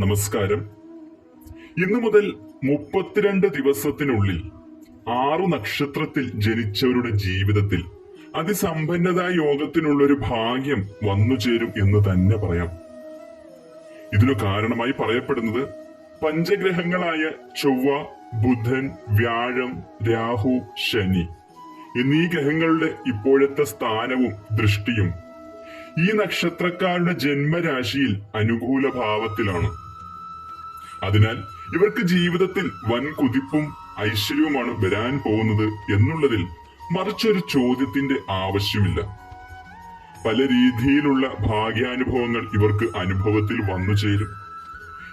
നമസ്കാരം. ഇന്നു മുതൽ മുപ്പത്തിരണ്ട് ദിവസത്തിനുള്ളിൽ ആറു നക്ഷത്രത്തിൽ ജനിച്ചവരുടെ ജീവിതത്തിൽ അതിസമ്പന്നതായ യോഗത്തിനുള്ള ഒരു ഭാഗ്യം വന്നു ചേരും എന്ന് തന്നെ പറയാം. ഇതിനു കാരണമായി പറയപ്പെടുന്നത് പഞ്ചഗ്രഹങ്ങളായ ചൊവ്വ ബുധൻ വ്യാഴം രാഹു ശനി എന്നീ ഗ്രഹങ്ങളുടെ ഇപ്പോഴത്തെ സ്ഥാനവും ദൃഷ്ടിയും ഈ നക്ഷത്രക്കാരുടെ ജന്മരാശിയിൽ അനുകൂല ഭാവത്തിലാണ് അതിനാൽ ഇവർക്ക് ജീവിതത്തിൽ വൻ കുതിപ്പും ഐശ്വര്യവുമാണ് വരാൻ പോകുന്നത് എന്നുള്ളതിൽ മറിച്ചൊരു ചോദ്യത്തിന്റെ ആവശ്യമില്ല. പല രീതിയിലുള്ള ഭാഗ്യാനുഭവങ്ങൾ ഇവർക്ക് അനുഭവത്തിൽ വന്നു ചേരും.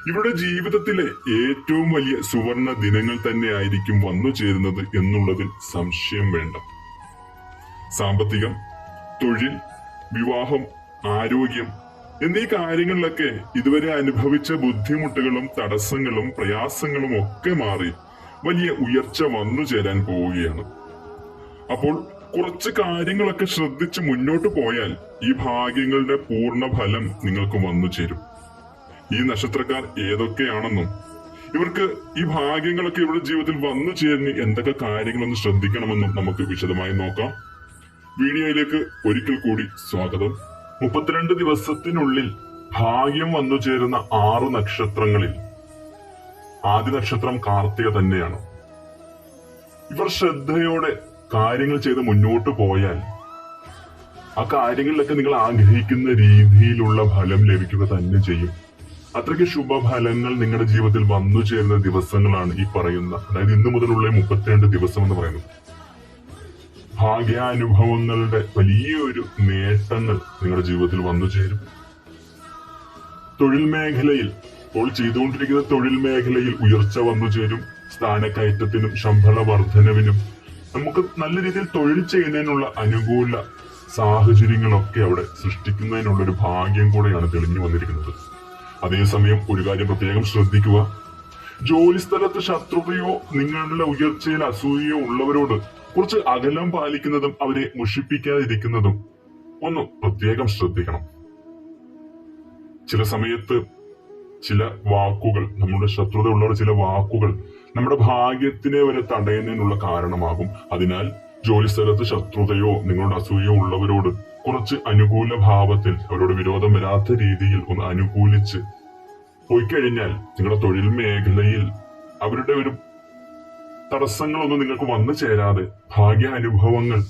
ഇവരുടെ ജീവിതത്തിലെ ഏറ്റവും വലിയ സുവർണ ദിനങ്ങൾ തന്നെയായിരിക്കും വന്നു ചേരുന്നത് എന്നുള്ളതിൽ സംശയം വേണ്ട. സാമ്പത്തികം തൊഴിൽ വിവാഹം ആരോഗ്യം എന്നീ കാര്യങ്ങളിലൊക്കെ ഇതുവരെ അനുഭവിച്ച ബുദ്ധിമുട്ടുകളും തടസ്സങ്ങളും പ്രയാസങ്ങളും ഒക്കെ മാറി വലിയ ഉയർച്ച വന്നു ചേരാൻ പോവുകയാണ്. അപ്പോൾ കുറച്ച് കാര്യങ്ങളൊക്കെ ശ്രദ്ധിച്ച് മുന്നോട്ട് പോയാൽ ഈ ഭാഗ്യങ്ങളുടെ പൂർണ ഫലം നിങ്ങൾക്ക് വന്നു ചേരും. ഈ നക്ഷത്രക്കാർ ഏതൊക്കെയാണെന്നും ഇവർക്ക് ഈ ഭാഗ്യങ്ങളൊക്കെ ഇവരുടെ ജീവിതത്തിൽ വന്നു ചേരുന്ന എന്തൊക്കെ കാര്യങ്ങളൊന്ന് ശ്രദ്ധിക്കണമെന്നും നമുക്ക് വിശദമായി നോക്കാം. വീഡിയോയിലേക്ക് ഒരിക്കൽ കൂടി സ്വാഗതം. മുപ്പത്തിരണ്ട് ദിവസത്തിനുള്ളിൽ ഭാഗ്യം വന്നു ചേരുന്ന ആറ് നക്ഷത്രങ്ങളിൽ. ആദ്യ നക്ഷത്രം കാർത്തിക തന്നെയാണ്. ഇവർ ശ്രദ്ധയോടെ കാര്യങ്ങൾ ചെയ്ത് മുന്നോട്ട് പോയാൽ ആ കാര്യങ്ങളിലൊക്കെ നിങ്ങൾ ആഗ്രഹിക്കുന്ന രീതിയിലുള്ള ഫലം ലഭിക്കുക തന്നെ ചെയ്യും. അത്രയ്ക്ക് ശുഭഫലങ്ങൾ നിങ്ങളുടെ ജീവിതത്തിൽ വന്നു ചേരുന്ന ദിവസങ്ങളാണ് ഈ പറയുന്ന അതായത് ഇന്നു മുതലുള്ള മുപ്പത്തിരണ്ട് ദിവസം എന്ന് പറയുന്നത്. ഭാഗ്യാനുഭവങ്ങളുടെ വലിയൊരു നേട്ടങ്ങൾ നിങ്ങളുടെ ജീവിതത്തിൽ വന്നു ചേരും. തൊഴിൽ മേഖലയിൽ ഇപ്പോൾ ചെയ്തുകൊണ്ടിരിക്കുന്ന തൊഴിൽ മേഖലയിൽ ഉയർച്ച വന്നു ചേരും. സ്ഥാനക്കയറ്റത്തിനും ശമ്പള വർധനവിനും. നമുക്ക് നല്ല രീതിയിൽ തൊഴിൽ ചെയ്യുന്നതിനുള്ള അനുകൂല സാഹചര്യങ്ങളൊക്കെ അവിടെ സൃഷ്ടിക്കുന്നതിനുള്ള ഒരു ഭാഗ്യം കൂടെയാണ് തെളിഞ്ഞു വന്നിരിക്കുന്നത്. അതേസമയം ഒരു കാര്യം പ്രത്യേകം ശ്രദ്ധിക്കുക. ജോലി സ്ഥലത്ത് ശത്രുതയോ നിങ്ങളുടെ ഉയർച്ചയിൽ അസൂയയോ ഉള്ളവരോട് കുറച്ച് അകലം പാലിക്കുന്നതും അവരെ മുഷിപ്പിക്കാതിരിക്കുന്നതും ഒന്ന് പ്രത്യേകം ശ്രദ്ധിക്കണം. ചില സമയത്ത് ചില വാക്കുകൾ നമ്മുടെ ശത്രുത ചില വാക്കുകൾ നമ്മുടെ ഭാഗ്യത്തിനെ വരെ തടയുന്നതിനുള്ള കാരണമാകും. അതിനാൽ ജോലി സ്ഥലത്ത് ശത്രുതയോ നിങ്ങളുടെ അസൂയോ ഉള്ളവരോട് കുറച്ച് അനുകൂല ഭാവത്തിൽ അവരോട് വിരോധം വരാത്ത രീതിയിൽ ഒന്ന് അനുകൂലിച്ച് പോയി കഴിഞ്ഞാൽ നിങ്ങളുടെ തൊഴിൽ മേഖലയിൽ അവരുടെ ഒരു തടസ്സങ്ങളൊന്നും നിങ്ങൾക്ക് വന്നു ചേരാതെ ഭാഗ്യ അനുഭവങ്ങൾ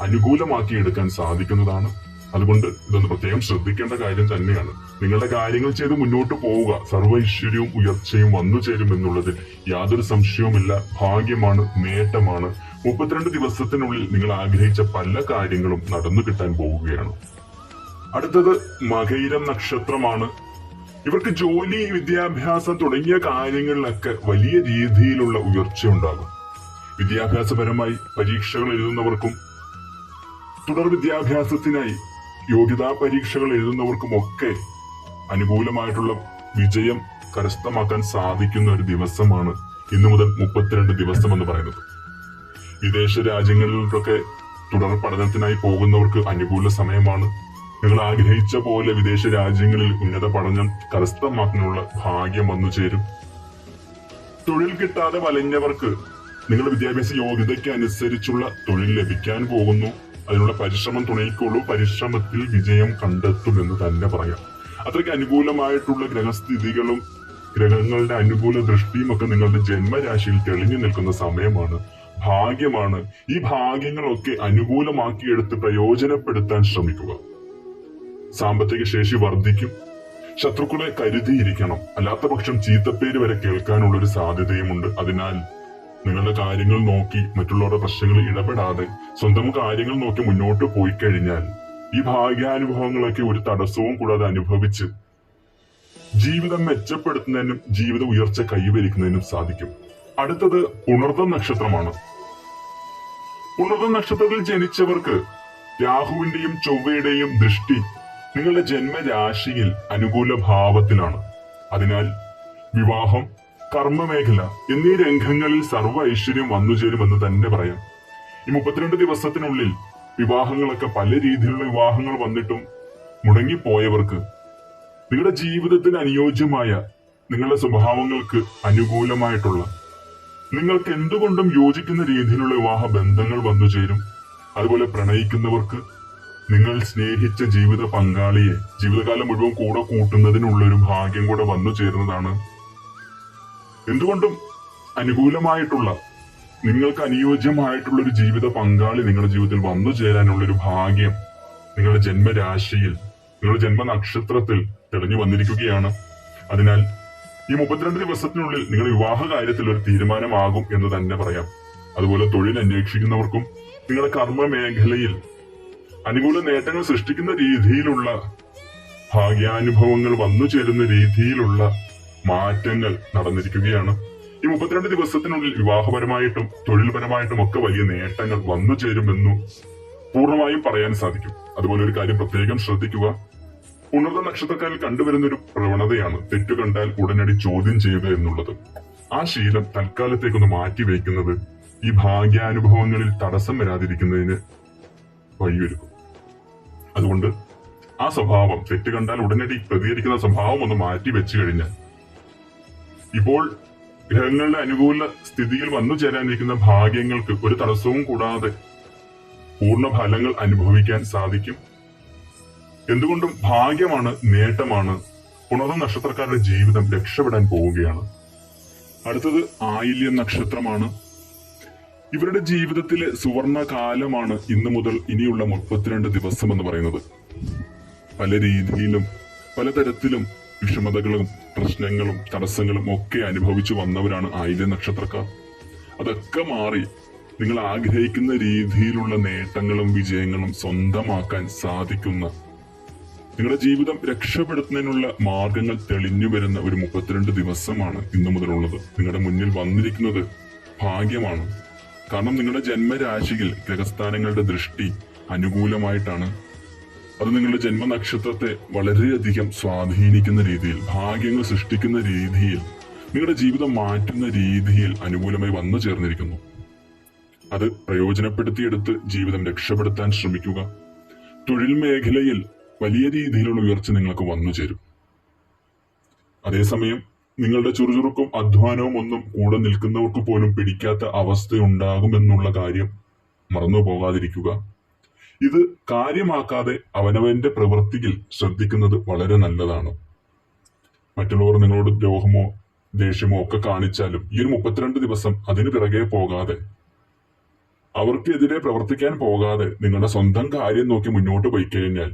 അനുകൂലമാക്കി എടുക്കാൻ സാധിക്കുന്നതാണ്. അതുകൊണ്ട് ഇതൊന്ന് പ്രത്യേകം ശ്രദ്ധിക്കേണ്ട കാര്യം തന്നെയാണ്. നിങ്ങളുടെ കാര്യങ്ങൾ ചെയ്ത് മുന്നോട്ട് പോവുക സർവ ഐശ്വര്യവും ഉയർച്ചയും വന്നു ചേരും എന്നുള്ളതിൽ യാതൊരു സംശയവുമില്ല. ഭാഗ്യമാണ് നേട്ടമാണ്. മുപ്പത്തിരണ്ട് ദിവസത്തിനുള്ളിൽ നിങ്ങൾ ആഗ്രഹിച്ച പല കാര്യങ്ങളും നടന്നു കിട്ടാൻ പോവുകയാണ്. അടുത്തത് മകൈരം നക്ഷത്രമാണ്. ഇവർക്ക് ജോലി വിദ്യാഭ്യാസം തുടങ്ങിയ കാര്യങ്ങളിലൊക്കെ വലിയ രീതിയിലുള്ള ഉയർച്ച ഉണ്ടാകും വിദ്യാഭ്യാസപരമായി പരീക്ഷകൾ എഴുതുന്നവർക്കും തുടർ വിദ്യാഭ്യാസത്തിനായി യോഗ്യതാ പരീക്ഷകൾ എഴുതുന്നവർക്കും ഒക്കെ അനുകൂലമായിട്ടുള്ള വിജയം കരസ്ഥമാക്കാൻ സാധിക്കുന്ന ഒരു ദിവസമാണ് ഇന്നു മുതൽ മുപ്പത്തിരണ്ട് ദിവസം എന്ന് പറയുന്നത്. വിദേശ രാജ്യങ്ങളിലൊക്കെ തുടർ പഠനത്തിനായി പോകുന്നവർക്ക് അനുകൂല സമയമാണ് നിങ്ങൾ ആഗ്രഹിച്ച പോലെ വിദേശ രാജ്യങ്ങളിൽ ഉന്നത പഠനം കരസ്ഥമാക്കാനുള്ള ഭാഗ്യം വന്നു ചേരും. തൊഴിൽ കിട്ടാതെ വലഞ്ഞവർക്ക് നിങ്ങളുടെ വിദ്യാഭ്യാസ യോഗ്യതയ്ക്ക് അനുസരിച്ചുള്ള തൊഴിൽ ലഭിക്കാൻ പോകുന്നു. അതിനുള്ള പരിശ്രമം തുണയിക്കുള്ളൂ. പരിശ്രമത്തിൽ വിജയം കണ്ടെത്തുമെന്ന് തന്നെ പറയാം. അത്രയ്ക്ക് അനുകൂലമായിട്ടുള്ള ഗ്രഹസ്ഥിതികളും ഗ്രഹങ്ങളുടെ അനുകൂല ദൃഷ്ടിയും ഒക്കെ നിങ്ങളുടെ ജന്മരാശിയിൽ തെളിഞ്ഞു നിൽക്കുന്ന സമയമാണ്. ഭാഗ്യമാണ്. ഈ ഭാഗ്യങ്ങളൊക്കെ അനുകൂലമാക്കിയെടുത്ത് പ്രയോജനപ്പെടുത്താൻ ശ്രമിക്കുക. സാമ്പത്തിക ശേഷി വർദ്ധിക്കും. ശത്രുക്കളെ കരുതിയിരിക്കണം. അല്ലാത്ത പക്ഷം ചീത്തപ്പേര് വരെ കേൾക്കാനുള്ള ഒരു സാധ്യതയുമുണ്ട്. അതിനാൽ നിങ്ങളുടെ കാര്യങ്ങൾ നോക്കി മറ്റുള്ളവരുടെ പ്രശ്നങ്ങളിൽ ഇടപെടാതെ സ്വന്തം കാര്യങ്ങൾ നോക്കി മുന്നോട്ട് പോയി കഴിഞ്ഞാൽ ഈ ഭാഗ്യാനുഭവങ്ങളൊക്കെ ഒരു തടസ്സവും കൂടാതെ അനുഭവിച്ച് ജീവിതം മെച്ചപ്പെടുത്തുന്നതിനും ജീവിത ഉയർച്ച കൈവരിക്കുന്നതിനും സാധിക്കും. അടുത്തത് പുണർദം നക്ഷത്രമാണ്. പുണർദം നക്ഷത്രത്തിൽ ജനിച്ചവർക്ക് രാഹുവിന്റെയും ചൊവ്വയുടെയും ദൃഷ്ടി നിങ്ങളുടെ ജന്മരാശിയിൽ അനുകൂല ഭാവത്തിലാണ് അതിനാൽ വിവാഹം കർമ്മമേഖല എന്നീ രംഗങ്ങളിൽ സർവ ഐശ്വര്യം വന്നു ചേരുമെന്ന് തന്നെ പറയാം. ഈ മുപ്പത്തിരണ്ട് ദിവസത്തിനുള്ളിൽ വിവാഹങ്ങളൊക്കെ പല രീതിയിലുള്ള വിവാഹങ്ങൾ വന്നിട്ടും മുടങ്ങിപ്പോയവർക്ക് നിങ്ങളുടെ ജീവിതത്തിന് അനുയോജ്യമായ നിങ്ങളുടെ സ്വഭാവങ്ങൾക്ക് അനുകൂലമായിട്ടുള്ള നിങ്ങൾക്ക് എന്തുകൊണ്ടും യോജിക്കുന്ന രീതിയിലുള്ള വിവാഹ ബന്ധങ്ങൾ വന്നു ചേരും. അതുപോലെ പ്രണയിക്കുന്നവർക്ക് നിങ്ങൾ സ്നേഹിച്ച ജീവിത പങ്കാളിയെ ജീവിതകാലം മുഴുവൻ കൂടെ കൂട്ടുന്നതിനുള്ള ഒരു ഭാഗ്യം കൂടെ വന്നു ചേരുന്നതാണ്. എന്തുകൊണ്ടും അനുകൂലമായിട്ടുള്ള നിങ്ങൾക്ക് അനുയോജ്യമായിട്ടുള്ള ഒരു ജീവിത പങ്കാളി നിങ്ങളുടെ ജീവിതത്തിൽ വന്നു ചേരാനുള്ള ഒരു ഭാഗ്യം നിങ്ങളുടെ ജന്മരാശിയിൽ നിങ്ങളുടെ ജന്മ നക്ഷത്രത്തിൽ തെളിഞ്ഞു വന്നിരിക്കുകയാണ്. അതിനാൽ ഈ മുപ്പത്തിരണ്ട് ദിവസത്തിനുള്ളിൽ നിങ്ങളുടെ വിവാഹ കാര്യത്തിൽ ഒരു തീരുമാനമാകും എന്ന് തന്നെ പറയാം. അതുപോലെ തൊഴിൽ അന്വേഷിക്കുന്നവർക്കും നിങ്ങളുടെ കർമ്മ മേഖലയിൽ അനുകൂല നേട്ടങ്ങൾ സൃഷ്ടിക്കുന്ന രീതിയിലുള്ള ഭാഗ്യാനുഭവങ്ങൾ വന്നു ചേരുന്ന രീതിയിലുള്ള മാറ്റങ്ങൾ നടന്നിരിക്കുകയാണ്. ഈ മുപ്പത്തിരണ്ട് ദിവസത്തിനുള്ളിൽ വിവാഹപരമായിട്ടും തൊഴിൽപരമായിട്ടും ഒക്കെ വലിയ നേട്ടങ്ങൾ വന്നു ചേരുമെന്നു പൂർണമായും പറയാൻ സാധിക്കും. അതുപോലെ ഒരു കാര്യം പ്രത്യേകം ശ്രദ്ധിക്കുക. ഉണർന്ന നക്ഷത്രക്കാരിൽ കണ്ടുവരുന്ന ഒരു പ്രവണതയാണ് തെറ്റു കണ്ടാൽ ഉടനടി ചോദ്യം ചെയ്യുക എന്നുള്ളത്. ആ ശീലം തൽക്കാലത്തേക്കൊന്ന് മാറ്റിവെക്കുന്നത് ഈ ഭാഗ്യാനുഭവങ്ങളിൽ തടസ്സം വരാതിരിക്കുന്നതിന് വഴിയൊരുക്കും. അതുകൊണ്ട് ആ സ്വഭാവം തെറ്റ് കണ്ടാൽ ഉടനടി പ്രതികരിക്കുന്ന സ്വഭാവം ഒന്ന് മാറ്റി വെച്ചു കഴിഞ്ഞാൽ ഇപ്പോൾ ഗ്രഹങ്ങളുടെ അനുകൂല സ്ഥിതിയിൽ വന്നു ചേരാനിരിക്കുന്ന ഭാഗ്യങ്ങൾക്ക് ഒരു തടസ്സവും കൂടാതെ പൂർണ ഫലങ്ങൾ അനുഭവിക്കാൻ സാധിക്കും. എന്തുകൊണ്ടും ഭാഗ്യമാണ് നേട്ടമാണ്. പുണർന്ന നക്ഷത്രക്കാരുടെ ജീവിതം രക്ഷപ്പെടാൻ പോവുകയാണ്. അടുത്തത് ആയില്യം നക്ഷത്രമാണ്. ഇവരുടെ ജീവിതത്തിലെ സുവർണ കാലമാണ് ഇന്നു മുതൽ ഇനിയുള്ള മുപ്പത്തിരണ്ട് ദിവസം എന്ന് പറയുന്നത്. പല രീതിയിലും പലതരത്തിലും വിഷമതകളും പ്രശ്നങ്ങളും തടസ്സങ്ങളും ഒക്കെ അനുഭവിച്ചു വന്നവരാണ് ആയില്യ നക്ഷത്രക്കാർ. അതൊക്കെ മാറി നിങ്ങൾ ആഗ്രഹിക്കുന്ന രീതിയിലുള്ള നേട്ടങ്ങളും വിജയങ്ങളും സ്വന്തമാക്കാൻ സാധിക്കുന്ന നിങ്ങളുടെ ജീവിതം രക്ഷപ്പെടുത്തുന്നതിനുള്ള മാർഗങ്ങൾ തെളിഞ്ഞു വരുന്ന ഒരു മുപ്പത്തിരണ്ട് ദിവസമാണ് ഇന്നു മുതലുള്ളത്. നിങ്ങളുടെ മുന്നിൽ വന്നിരിക്കുന്നത് ഭാഗ്യമാണ്. കാരണം നിങ്ങളുടെ ജന്മരാശിയിൽ ഗ്രഹസ്ഥാനങ്ങളുടെ ദൃഷ്ടി അനുകൂലമായിട്ടാണ്. അത് നിങ്ങളുടെ ജന്മനക്ഷത്രത്തെ വളരെയധികം സ്വാധീനിക്കുന്ന രീതിയിൽ ഭാഗ്യങ്ങൾ സൃഷ്ടിക്കുന്ന രീതിയിൽ നിങ്ങളുടെ ജീവിതം മാറ്റുന്ന രീതിയിൽ അനുകൂലമായി വന്നു ചേർന്നിരിക്കുന്നു. അത് പ്രയോജനപ്പെടുത്തിയെടുത്ത് ജീവിതം രക്ഷപ്പെടുത്താൻ ശ്രമിക്കുക. തൊഴിൽ മേഖലയിൽ വലിയ രീതിയിലുള്ള ഉയർച്ച നിങ്ങൾക്ക് വന്നു ചേരും. അതേസമയം നിങ്ങളുടെ ചുറുചുറുക്കും അധ്വാനവും ഒന്നും കൂടെ നിൽക്കുന്നവർക്ക് പോലും പിടിക്കാത്ത അവസ്ഥയുണ്ടാകുമെന്നുള്ള കാര്യം മറന്നു പോകാതിരിക്കുക. ഇത് കാര്യമാക്കാതെ അവനവന്റെ പ്രവൃത്തിയിൽ ശ്രദ്ധിക്കുന്നത് വളരെ നല്ലതാണ്. മറ്റുള്ളവർ നിങ്ങളോട് ദ്രോഹമോ ദേഷ്യമോ ഒക്കെ കാണിച്ചാലും ഈ ഒരു മുപ്പത്തിരണ്ട് ദിവസം അതിന് പിറകെ പോകാതെ അവർക്കെതിരെ പ്രവർത്തിക്കാൻ പോകാതെ നിങ്ങളുടെ സ്വന്തം കാര്യം നോക്കി മുന്നോട്ട് പോയി കഴിഞ്ഞാൽ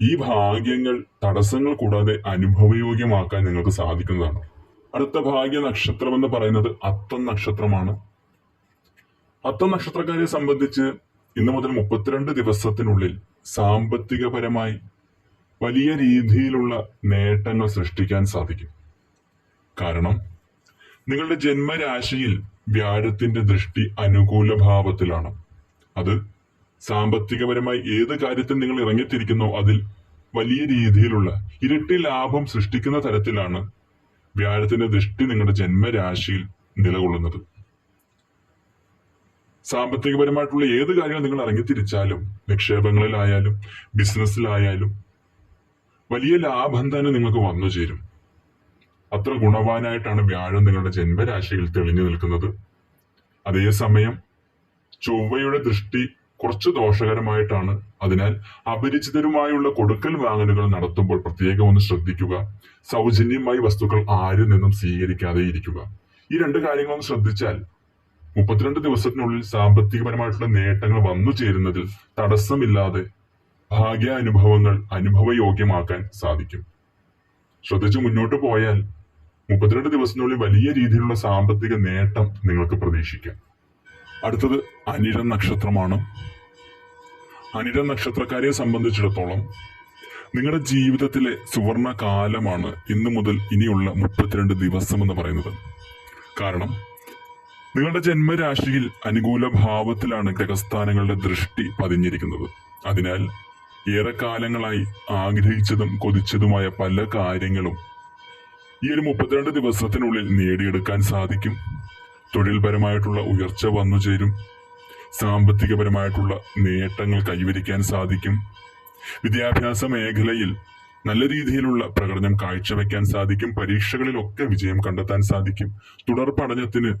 ഈ ഭാഗ്യങ്ങൾ തടസ്സങ്ങൾ കൂടാതെ അനുഭവയോഗ്യമാക്കാൻ നിങ്ങൾക്ക് സാധിക്കുന്നതാണ്. അടുത്ത ഭാഗ്യ നക്ഷത്രം എന്ന് പറയുന്നത് അത്തം നക്ഷത്രമാണ്. അത്തം നക്ഷത്രക്കാരെ സംബന്ധിച്ച് ഇന്നു മുതൽ മുപ്പത്തിരണ്ട് ദിവസത്തിനുള്ളിൽ സാമ്പത്തികപരമായി വലിയ രീതിയിലുള്ള നേട്ടങ്ങൾ സൃഷ്ടിക്കാൻ സാധിക്കും. കാരണം നിങ്ങളുടെ ജന്മരാശിയിൽ വ്യാഴത്തിന്റെ ദൃഷ്ടി അനുകൂല ഭാവത്തിലാണ് അത് സാമ്പത്തികപരമായി ഏത് കാര്യത്തിൽ നിങ്ങൾ ഇറങ്ങിത്തിരിക്കുന്നോ അതിൽ വലിയ രീതിയിലുള്ള ഇരട്ടി ലാഭം സൃഷ്ടിക്കുന്ന തരത്തിലാണ് വ്യാഴത്തിന്റെ ദൃഷ്ടി നിങ്ങളുടെ ജന്മരാശിയിൽ നിലകൊള്ളുന്നത്. സാമ്പത്തികപരമായിട്ടുള്ള ഏത് കാര്യങ്ങൾ നിങ്ങൾ ഇറങ്ങിത്തിരിച്ചാലും നിക്ഷേപങ്ങളിലായാലും ബിസിനസ്സിലായാലും വലിയ ലാഭം തന്നെ നിങ്ങൾക്ക് വന്നു ചേരും. അത്ര ഗുണവാനായിട്ടാണ് വ്യാഴം നിങ്ങളുടെ ജന്മരാശിയിൽ തെളിഞ്ഞു നിൽക്കുന്നത്. അതേസമയം ചൊവ്വയുടെ ദൃഷ്ടി കുറച്ച് ദോഷകരമായിട്ടാണ്. അതിനാൽ അപരിചിതരുമായുള്ള കൊടുക്കൽ വാങ്ങലുകൾ നടത്തുമ്പോൾ പ്രത്യേകം ഒന്ന് ശ്രദ്ധിക്കുക. സൗജന്യമായി വസ്തുക്കൾ ആരിൽ നിന്നും സ്വീകരിക്കാതെ ഇരിക്കുക. ഈ രണ്ട് കാര്യങ്ങളും ശ്രദ്ധിച്ചാൽ മുപ്പത്തിരണ്ട് ദിവസത്തിനുള്ളിൽ സാമ്പത്തികപരമായിട്ടുള്ള നേട്ടങ്ങൾ വന്നു ചേരുന്നതിൽ തടസ്സമില്ലാതെ ഭാഗ്യാനുഭവങ്ങൾ അനുഭവയോഗ്യമാക്കാൻ സാധിക്കും. ശ്രദ്ധിച്ച് മുന്നോട്ട് പോയാൽ മുപ്പത്തിരണ്ട് ദിവസത്തിനുള്ളിൽ വലിയ രീതിയിലുള്ള സാമ്പത്തിക നേട്ടം നിങ്ങൾക്ക് പ്രതീക്ഷിക്കാം. അടുത്തത് അനിഴം നക്ഷത്രമാണ്. അനിഴം നക്ഷത്രക്കാരെ സംബന്ധിച്ചിടത്തോളം നിങ്ങളുടെ ജീവിതത്തിലെ സുവർണ കാലമാണ് ഇന്നു മുതൽ ഇനിയുള്ള മുപ്പത്തിരണ്ട് ദിവസം എന്ന് പറയുന്നത്. കാരണം നിങ്ങളുടെ ജന്മരാശിയിൽ അനുകൂല ഭാവത്തിലാണ് ഗ്രഹസ്ഥാനങ്ങളുടെ ദൃഷ്ടി പതിഞ്ഞിരിക്കുന്നത്. അതിനാൽ ഏറെക്കാലങ്ങളായി ആഗ്രഹിച്ചതും കൊതിച്ചതുമായ പല കാര്യങ്ങളും ഈ ഒരു മുപ്പത്തിരണ്ട് ദിവസത്തിനുള്ളിൽ നേടിയെടുക്കാൻ സാധിക്കും. തൊഴിൽപരമായിട്ടുള്ള ഉയർച്ച വന്നു ചേരും. സാമ്പത്തികപരമായിട്ടുള്ള നേട്ടങ്ങൾ കൈവരിക്കാൻ സാധിക്കും. വിദ്യാഭ്യാസ മേഖലയിൽ നല്ല രീതിയിലുള്ള പ്രകടനം കാഴ്ചവെക്കാൻ സാധിക്കും. പരീക്ഷകളിലൊക്കെ വിജയം കണ്ടെത്താൻ സാധിക്കും. തുടർ പഠനത്തിന്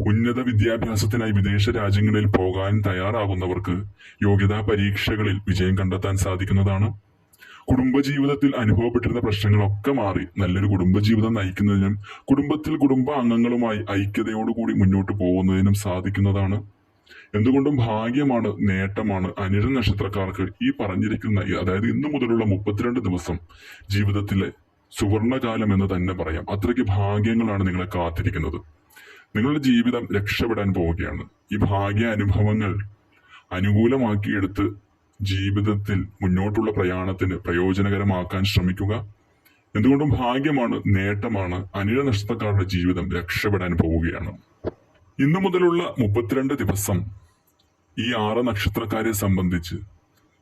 ഉന്നത വിദ്യാഭ്യാസത്തിനായി വിദേശ രാജ്യങ്ങളിൽ പോകാൻ തയ്യാറാകുന്നവർക്ക് യോഗ്യതാ പരീക്ഷകളിൽ വിജയം കണ്ടെത്താൻ സാധിക്കുന്നതാണ്. കുടുംബജീവിതത്തിൽ അനുഭവപ്പെട്ടിരുന്ന പ്രശ്നങ്ങളൊക്കെ മാറി നല്ലൊരു കുടുംബജീവിതം നയിക്കുന്നതിനും കുടുംബത്തിൽ കുടുംബ അംഗങ്ങളുമായി ഐക്യതയോടുകൂടി മുന്നോട്ട് പോകുന്നതിനും സാധിക്കുന്നതാണ്. എന്തുകൊണ്ടും ഭാഗ്യമാണ് നേട്ടമാണ് അനിഴ നക്ഷത്രക്കാർക്ക് ഈ പറഞ്ഞിരിക്കുന്ന അതായത് ഇന്നു മുതലുള്ള മുപ്പത്തിരണ്ട് ദിവസം ജീവിതത്തിലെ സുവർണകാലം എന്ന് തന്നെ പറയാം. അത്രയ്ക്ക് ഭാഗ്യങ്ങളാണ് നിങ്ങളെ കാത്തിരിക്കുന്നത്. നിങ്ങളുടെ ജീവിതം രക്ഷപ്പെടാൻ പോവുകയാണ്. ഈ ഭാഗ്യ അനുഭവങ്ങൾ അനുകൂലമാക്കിയെടുത്ത് ജീവിതത്തിൽ മുന്നോട്ടുള്ള പ്രയാണത്തിന് പ്രയോജനകരമാക്കാൻ ശ്രമിക്കുക. എന്തുകൊണ്ടും ഭാഗ്യമാണ് നേട്ടമാണ് അനിഴ നക്ഷത്രക്കാരുടെ ജീവിതം രക്ഷപ്പെടാൻ പോവുകയാണ്. ഇന്നു മുതലുള്ള മുപ്പത്തിരണ്ട് ദിവസം ഈ ആറ് നക്ഷത്രക്കാരെ സംബന്ധിച്ച്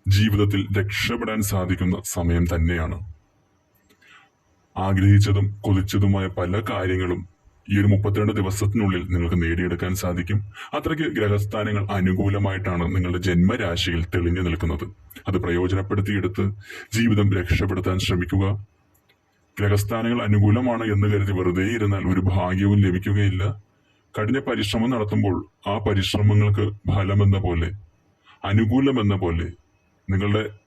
ജീവിതത്തിൽ രക്ഷപ്പെടാൻ സാധിക്കുന്ന സമയം തന്നെയാണ്. ആഗ്രഹിച്ചതും കൊതിച്ചതുമായ പല കാര്യങ്ങളും ഈ ഒരു മുപ്പത്തിരണ്ട് ദിവസത്തിനുള്ളിൽ നിങ്ങൾക്ക് നേടിയെടുക്കാൻ സാധിക്കും. അത്രയ്ക്ക് ഗ്രഹസ്ഥാനങ്ങൾ അനുകൂലമായിട്ടാണ് നിങ്ങളുടെ ജന്മരാശിയിൽ തെളിഞ്ഞു നിൽക്കുന്നത്. അത് പ്രയോജനപ്പെടുത്തിയെടുത്ത് ജീവിതം രക്ഷപ്പെടുത്താൻ ശ്രമിക്കുക. ഗ്രഹസ്ഥാനങ്ങൾ അനുകൂലമാണ് എന്ന് കരുതി വെറുതെ ഇരുന്നാൽ ഒരു ഭാഗ്യവും ലഭിക്കുകയില്ല. കഠിന പരിശ്രമം നടത്തുമ്പോൾ ആ പരിശ്രമങ്ങൾക്ക് ഫലമെന്ന പോലെ അനുകൂലമെന്ന പോലെ നിങ്ങളുടെ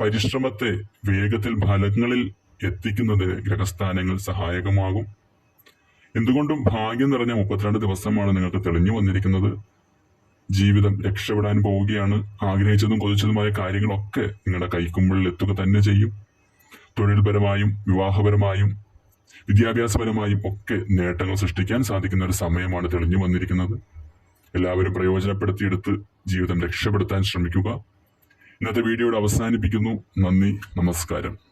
പരിശ്രമത്തെ വേഗത്തിൽ ഫലങ്ങളിൽ എത്തിക്കുന്നതിന് ഗ്രഹസ്ഥാനങ്ങൾ സഹായകമാകും. എന്തുകൊണ്ടും ഭാഗ്യം നിറഞ്ഞ മുപ്പത്തിരണ്ട് ദിവസമാണ് നിങ്ങൾക്ക് തെളിഞ്ഞു വന്നിരിക്കുന്നത്. ജീവിതം രക്ഷപ്പെടാൻ പോവുകയാണ്. ആഗ്രഹിച്ചതും കൊതിച്ചതുമായ കാര്യങ്ങളൊക്കെ നിങ്ങളുടെ കൈക്കുമ്പിളിൽ എത്തുക തന്നെ ചെയ്യും. തൊഴിൽപരമായും വിവാഹപരമായും വിദ്യാഭ്യാസപരമായും ഒക്കെ നേട്ടങ്ങൾ സൃഷ്ടിക്കാൻ സാധിക്കുന്ന ഒരു സമയമാണ് തെളിഞ്ഞു വന്നിരിക്കുന്നത്. എല്ലാവരും പ്രയോജനപ്പെടുത്തിയെടുത്ത് ജീവിതം രക്ഷപ്പെടുത്താൻ ശ്രമിക്കുക. ഇന്നത്തെ വീഡിയോയുടെ അവസാനിപ്പിക്കുന്നു. നന്ദി. നമസ്കാരം.